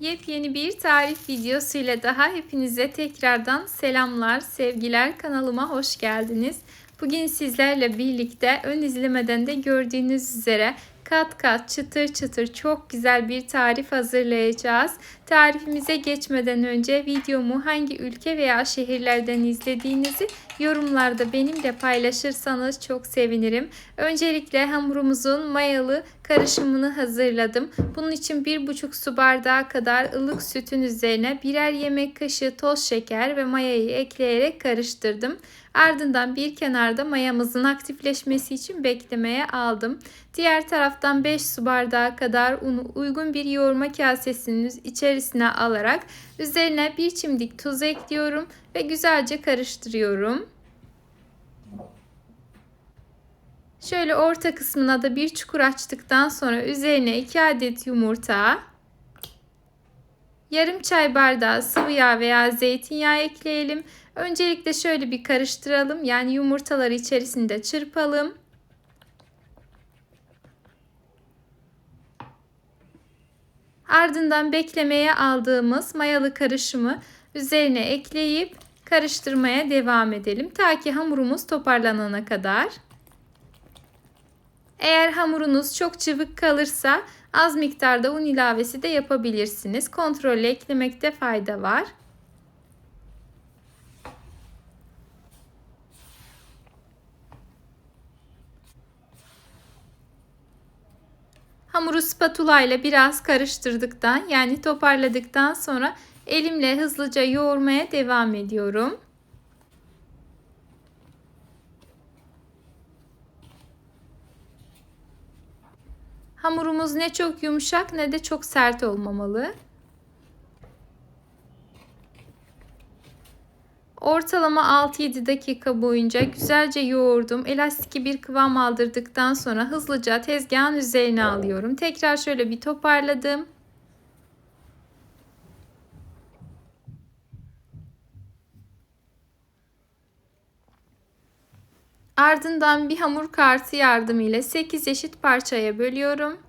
Yepyeni bir tarif videosuyla daha hepinize tekrardan selamlar, sevgiler. Kanalıma hoş geldiniz. Bugün sizlerle birlikte ön izlemeden de gördüğünüz üzere kat kat çıtır çıtır çok güzel bir tarif hazırlayacağız. Tarifimize geçmeden önce videomu hangi ülke veya şehirlerden izlediğinizi yorumlarda benimle paylaşırsanız çok sevinirim. Öncelikle hamurumuzun mayalı karışımını hazırladım. Bunun için 1,5 su bardağı kadar ılık sütün üzerine birer yemek kaşığı toz şeker ve mayayı ekleyerek karıştırdım. Ardından bir kenarda mayamızın aktifleşmesi için beklemeye aldım. Diğer taraftan 5 su bardağı kadar unu uygun bir yoğurma kasesinin içerisine alarak üzerine bir çimdik tuz ekliyorum ve güzelce karıştırıyorum. Şöyle orta kısmına da bir çukur açtıktan sonra üzerine 2 adet yumurta, yarım çay bardağı sıvı yağ veya zeytinyağı ekleyelim. Öncelikle şöyle bir karıştıralım. Yani yumurtaları içerisinde çırpalım. Ardından beklemeye aldığımız mayalı karışımı üzerine ekleyip karıştırmaya devam edelim. Ta ki hamurumuz toparlanana kadar. Eğer hamurunuz çok cıvık kalırsa az miktarda un ilavesi de yapabilirsiniz. Kontrolle eklemekte fayda var. Hamuru spatula ile biraz karıştırdıktan yani toparladıktan sonra elimle hızlıca yoğurmaya devam ediyorum. Hamurumuz ne çok yumuşak ne de çok sert olmamalı. Ortalama 6-7 dakika boyunca güzelce yoğurdum. Elastik bir kıvam aldırdıktan sonra hızlıca tezgahın üzerine alıyorum. Tekrar şöyle bir toparladım. Ardından bir hamur kartı yardımıyla 8 eşit parçaya bölüyorum.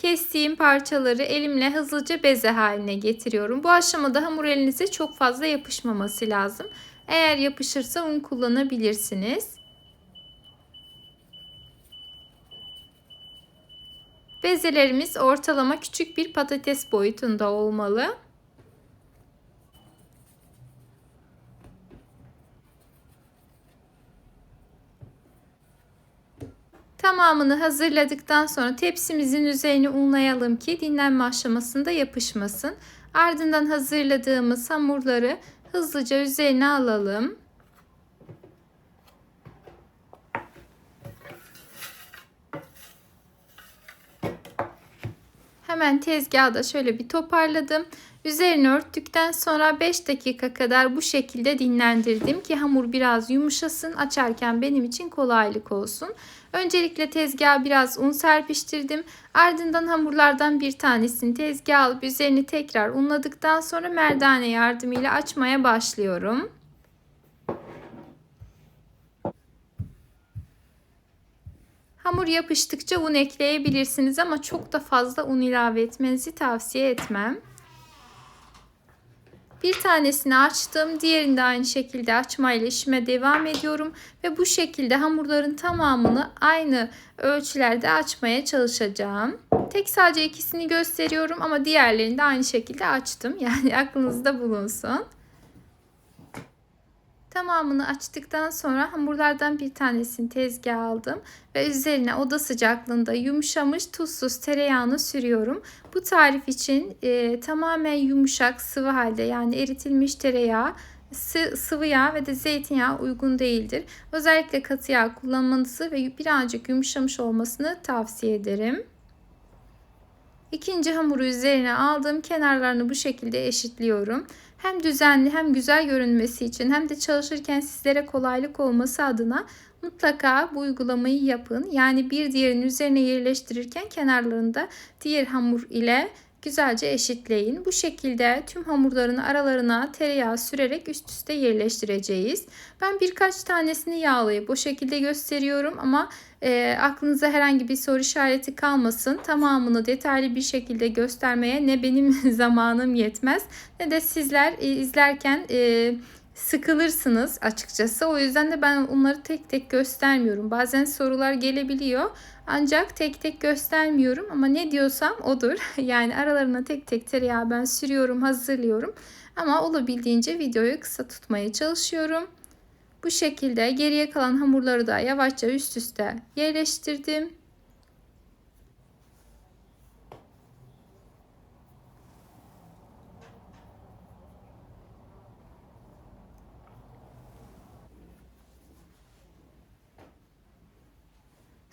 Kestiğim parçaları elimle hızlıca beze haline getiriyorum. Bu aşamada hamur elinize çok fazla yapışmaması lazım. Eğer yapışırsa un kullanabilirsiniz. Bezelerimiz ortalama küçük bir patates boyutunda olmalı. Tamamını hazırladıktan sonra tepsimizin üzerine unlayalım ki dinlenme aşamasında yapışmasın. Ardından hazırladığımız hamurları hızlıca üzerine alalım. Hemen tezgahda şöyle bir toparladım. Üzerini örttükten sonra 5 dakika kadar bu şekilde dinlendirdim ki hamur biraz yumuşasın. Açarken benim için kolaylık olsun. Öncelikle tezgaha biraz un serpiştirdim. Ardından hamurlardan bir tanesini tezgaha alıp üzerini tekrar unladıktan sonra merdane yardımıyla açmaya başlıyorum. Hamur yapıştıkça un ekleyebilirsiniz ama çok da fazla un ilave etmenizi tavsiye etmem. Bir tanesini açtım. Diğerini de aynı şekilde açmayla işime devam ediyorum. Ve bu şekilde hamurların tamamını aynı ölçülerde açmaya çalışacağım. Tek sadece ikisini gösteriyorum ama diğerlerini de aynı şekilde açtım. Yani aklınızda bulunsun. Tamamını açtıktan sonra hamurlardan bir tanesini tezgaha aldım ve üzerine oda sıcaklığında yumuşamış tuzsuz tereyağını sürüyorum. Bu tarif için e, tamamen yumuşak sıvı halde yani eritilmiş tereyağı sıvı yağ ve de zeytinyağı uygun değildir. Özellikle katı yağ kullanmanızı ve birazcık yumuşamış olmasını tavsiye ederim. İkinci hamuru üzerine aldım. Kenarlarını bu şekilde eşitliyorum. Hem düzenli hem güzel görünmesi için hem de çalışırken sizlere kolaylık olması adına mutlaka bu uygulamayı yapın. Yani bir diğerinin üzerine yerleştirirken kenarlarında diğer hamur ile güzelce eşitleyin. Bu şekilde tüm hamurların aralarına tereyağı sürerek üst üste yerleştireceğiz. Ben birkaç tanesini yağlayıp bu şekilde gösteriyorum ama e, aklınıza herhangi bir soru işareti kalmasın. Tamamını detaylı bir şekilde göstermeye ne benim zamanım yetmez ne de sizler e, izlerken e, sıkılırsınız açıkçası. O yüzden de ben onları tek tek göstermiyorum. Bazen sorular gelebiliyor. Ancak tek tek göstermiyorum ama ne diyorsam odur. Yani aralarına tek tek tereyağı ben sürüyorum, hazırlıyorum. Ama olabildiğince videoyu kısa tutmaya çalışıyorum. Bu şekilde geriye kalan hamurları da yavaşça üst üste yerleştirdim.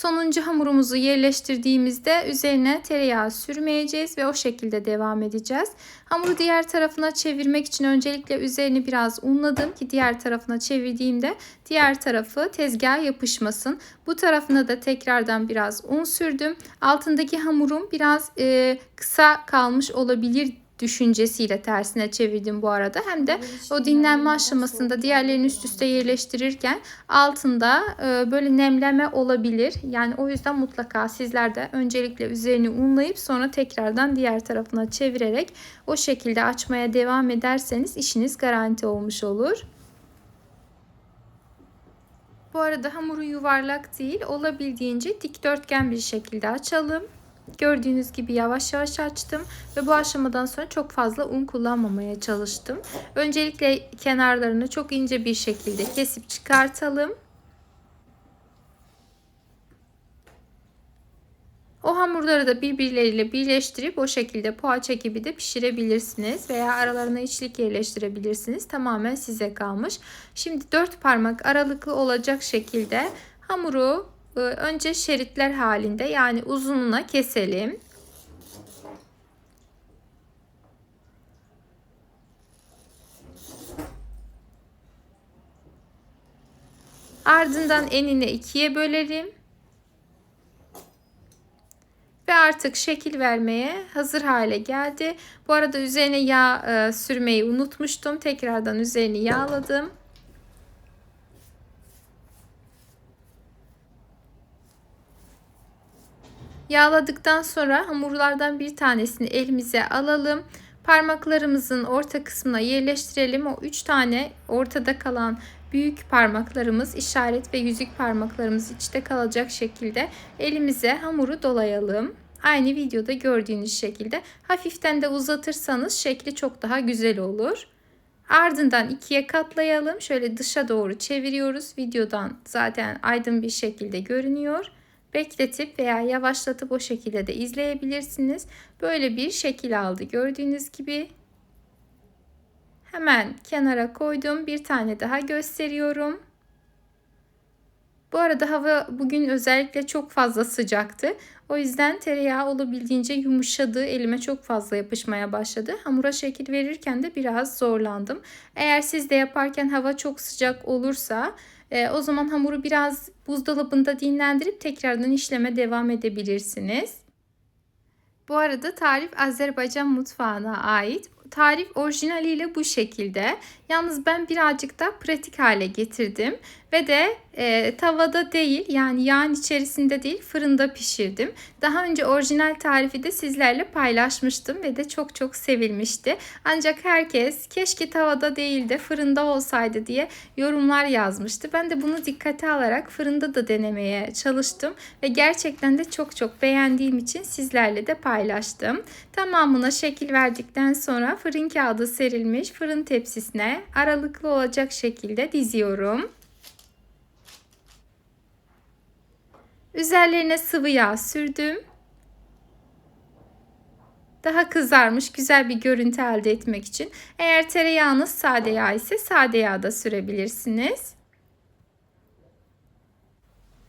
Sonuncu hamurumuzu yerleştirdiğimizde üzerine tereyağı sürmeyeceğiz ve o şekilde devam edeceğiz. Hamuru diğer tarafına çevirmek için öncelikle üzerini biraz unladım ki diğer tarafına çevirdiğimde diğer tarafı tezgaha yapışmasın. Bu tarafına da tekrardan biraz un sürdüm. Altındaki hamurum biraz e, kısa kalmış olabilir düşüncesiyle tersine çevirdim bu arada. Hem de o dinlenme aşamasında diğerlerini üst üste yerleştirirken altında e, böyle nemleme olabilir. Yani o yüzden mutlaka sizler de öncelikle üzerini unlayıp sonra tekrardan diğer tarafına çevirerek o şekilde açmaya devam ederseniz işiniz garanti olmuş olur. Bu arada hamuru yuvarlak değil olabildiğince dikdörtgen bir şekilde açalım. Gördüğünüz gibi yavaş yavaş açtım ve bu aşamadan sonra çok fazla un kullanmamaya çalıştım. Öncelikle kenarlarını çok ince bir şekilde kesip çıkartalım. O hamurları da birbirleriyle birleştirip o şekilde poğaça gibi de pişirebilirsiniz veya aralarına içlik yerleştirebilirsiniz. Tamamen size kalmış. Şimdi 4 parmak aralıklı olacak şekilde hamuru önce şeritler halinde yani uzununa keselim. Ardından enini ikiye bölelim. Ve artık şekil vermeye hazır hale geldi. Bu arada üzerine yağ e, sürmeyi unutmuştum. Tekrardan üzerini yağladım. Yağladıktan sonra hamurlardan bir tanesini elimize alalım. Parmaklarımızın orta kısmına yerleştirelim. O 3 tane ortada kalan büyük parmaklarımız, işaret ve yüzük parmaklarımız içte kalacak şekilde elimize hamuru dolayalım. Aynı videoda gördüğünüz şekilde hafiften de uzatırsanız şekli çok daha güzel olur. Ardından ikiye katlayalım. Şöyle dışa doğru çeviriyoruz. Videodan zaten aydın bir şekilde görünüyor bekletip veya yavaşlatıp o şekilde de izleyebilirsiniz. Böyle bir şekil aldı gördüğünüz gibi. Hemen kenara koydum. Bir tane daha gösteriyorum. Bu arada hava bugün özellikle çok fazla sıcaktı. O yüzden tereyağı olabildiğince yumuşadı. Elime çok fazla yapışmaya başladı. Hamura şekil verirken de biraz zorlandım. Eğer siz de yaparken hava çok sıcak olursa e, o zaman hamuru biraz buzdolabında dinlendirip tekrardan işleme devam edebilirsiniz. Bu arada tarif Azerbaycan mutfağına ait. Tarif orijinaliyle bu şekilde. Yalnız ben birazcık da pratik hale getirdim. Ve de e, tavada değil yani yağın içerisinde değil fırında pişirdim. Daha önce orijinal tarifi de sizlerle paylaşmıştım ve de çok çok sevilmişti. Ancak herkes keşke tavada değil de fırında olsaydı diye yorumlar yazmıştı. Ben de bunu dikkate alarak fırında da denemeye çalıştım ve gerçekten de çok çok beğendiğim için sizlerle de paylaştım. Tamamına şekil verdikten sonra fırın kağıdı serilmiş fırın tepsisine aralıklı olacak şekilde diziyorum. Üzerlerine sıvı yağ sürdüm. Daha kızarmış güzel bir görüntü elde etmek için. Eğer tereyağınız sade yağ ise sade yağ da sürebilirsiniz.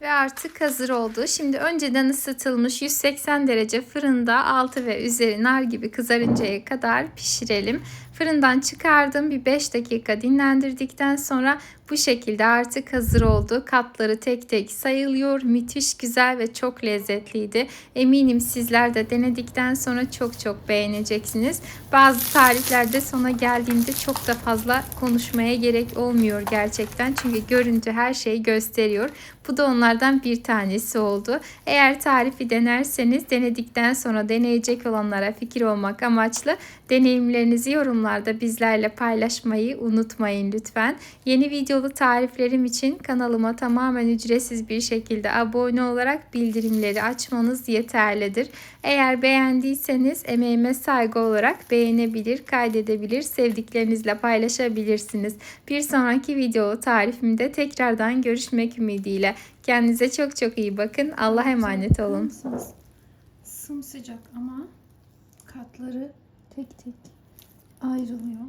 Ve artık hazır oldu. Şimdi önceden ısıtılmış 180 derece fırında altı ve üzeri nar gibi kızarıncaya kadar pişirelim. Fırından çıkardım. Bir 5 dakika dinlendirdikten sonra bu şekilde artık hazır oldu. Katları tek tek sayılıyor. Müthiş güzel ve çok lezzetliydi. Eminim sizler de denedikten sonra çok çok beğeneceksiniz. Bazı tariflerde sona geldiğinde çok da fazla konuşmaya gerek olmuyor gerçekten. Çünkü görüntü her şeyi gösteriyor. Bu da onlardan bir tanesi oldu. Eğer tarifi denerseniz denedikten sonra deneyecek olanlara fikir olmak amaçlı deneyimlerinizi yorumlarda bizlerle paylaşmayı unutmayın lütfen. Yeni videolu tariflerim için kanalıma tamamen ücretsiz bir şekilde abone olarak bildirimleri açmanız yeterlidir. Eğer beğendiyseniz emeğime saygı olarak beğenebilir, kaydedebilir, sevdiklerinizle paylaşabilirsiniz. Bir sonraki videolu tarifimde tekrardan görüşmek ümidiyle. Kendinize çok çok iyi bakın. Allah'a emanet olun. Sımsıcak ama katları tek tek ayrılıyor.